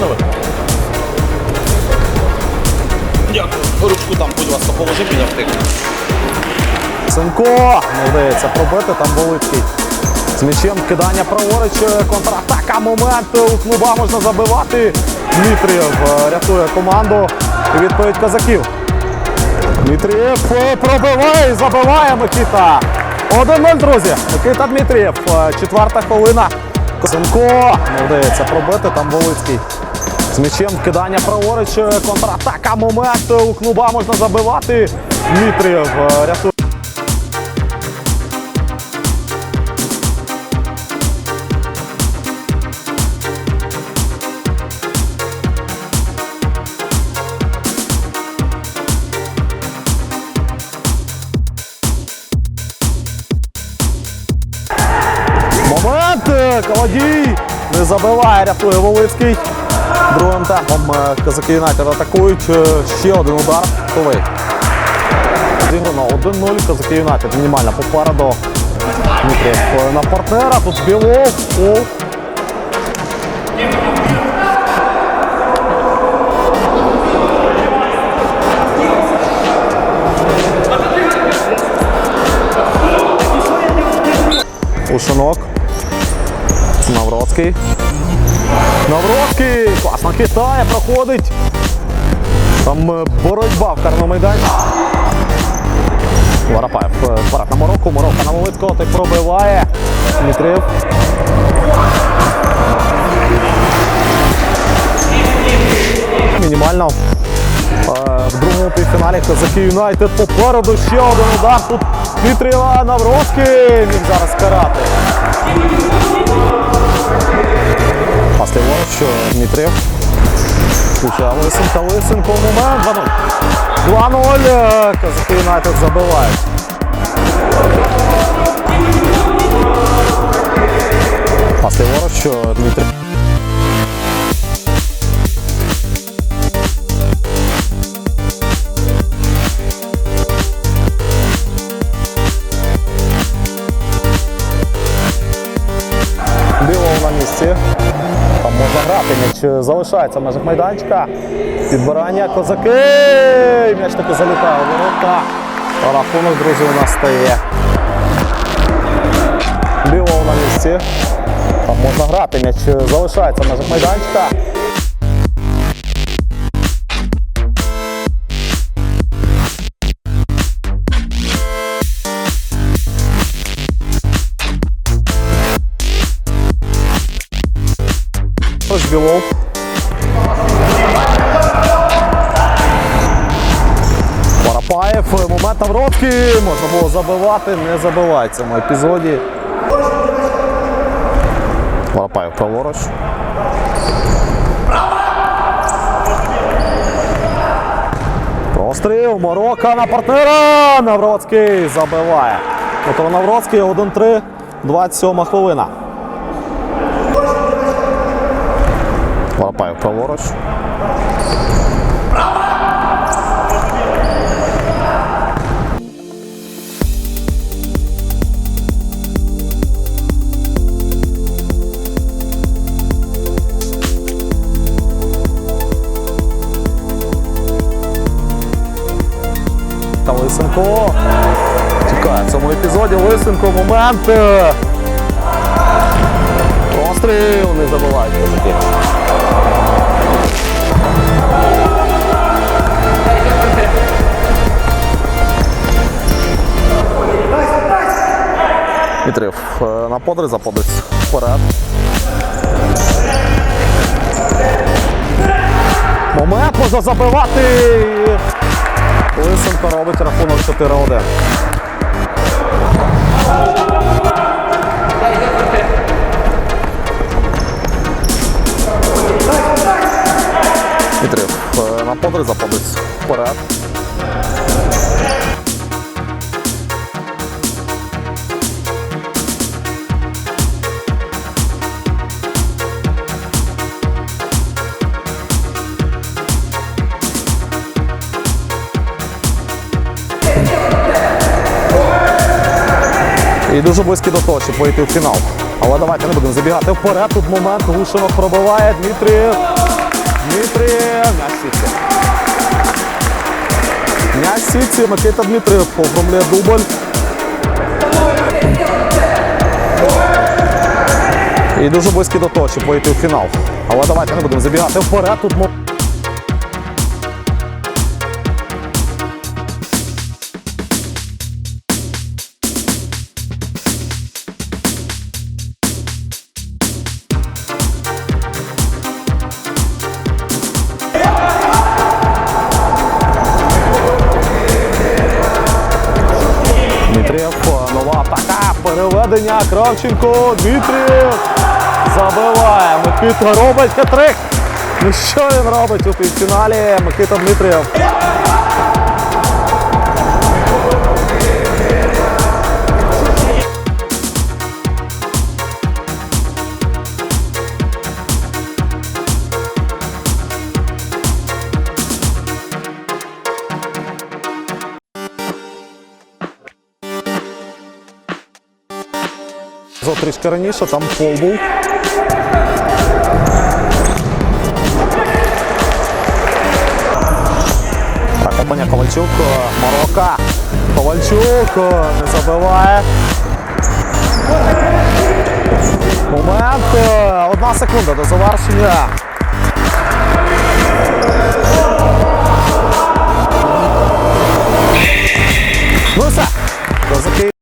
доповнили? Дякую. Ручку там, будь ласка, положи біля втик. Сенко не вдається пробити, там Волицький. З м'ячем кидання праворуч, е, контратака, момент, е, у клуба можна забивати. Дмитрієв е, рятує команду. І відповідь козаків. Дмитрієв е, пробиває і забиває Микита. 1-0, друзі. Микита Дмитрієв. е, Четверта хвилина. Сенко не вдається пробити, там Волицький. З м'ячем кидання праворуч, е, контратака, момент, у клуба можна забивати. Дмитрієв е, рятує. Е, Колодій! Не забиває, рятує Волицький. Другим темпом е, казаки Юнайтед атакують. Е, Ще один удар. Готовий. Зіграно 1-0. Казаки Юнайтед мінімально попереду. Дмитрієв е, на партнера. Тут Білов. О. Ушинок. Навроцький. Навроцький! Класно хитає, проходить. Там е, боротьба в карному майдані. Воропаєв е, на Мороку. Морока на Волицького. Той пробиває. Дмитрів. Мінімально. Е, В другому півфіналі Козаки Юнайтед попереду ще один удар. Тут Дмитрієва Навроцький. Міг зараз карати. Пас ліворуч, е, Дмитрів. Включає Лисенка, Лисенко, момент, 2-0. 2-0, е, Казаки Юнайтед забивають. Пас ліворуч, е, Дмитрів. Білого на місці. Там можна грати, м'яч залишається в межах майданчика. Підбирання козаки. М'яч таки залітає у ворота. Рахунок, друзі, у нас стає. Білого на місці. Там можна грати, м'яч залишається в межах майданчика. Тож Білов. Воропаєв, момент Навроцький, можна було забивати, не забиває в цьому епізоді. Воропаєв праворуч. Простріл, Морока на партнера. Навроцький забиває. Петро Навроцький 1-3, 27 хвилина. Воропаєв праворуч. Та Лисенко. Чекає в цьому епізоді Лисенко момент. Простріл не забувають козаки. Е, на подріз, за подріз вперед. Момент можна забивати. Лисенко робить рахунок 4-1. Дмитрів е, на подріз, за подріз вперед. І дуже близькі до того, щоб вийти в фінал. Але давайте не будемо забігати вперед. Тут момент Глушинок пробиває Дмитрієв. Дмитрієв, м'яч в сітці. М'яч в сітці, Микита Дмитрієв оформлює дубль. І дуже близький до того, щоб вийти у фінал. Але давайте не будемо забігати вперед. Тут мо- переведення, Кравченко, Дмитрів забиває. Микита робить хитрик. Ну що він робить у півфіналі? Микита Дмитрієв. прийшов трішки там пол був. Так, Опаня Ковальчук, е, Марокко. Ковальчук е, не забиває. Момент. Е, одна секунда до завершення. Ну все. До закрив.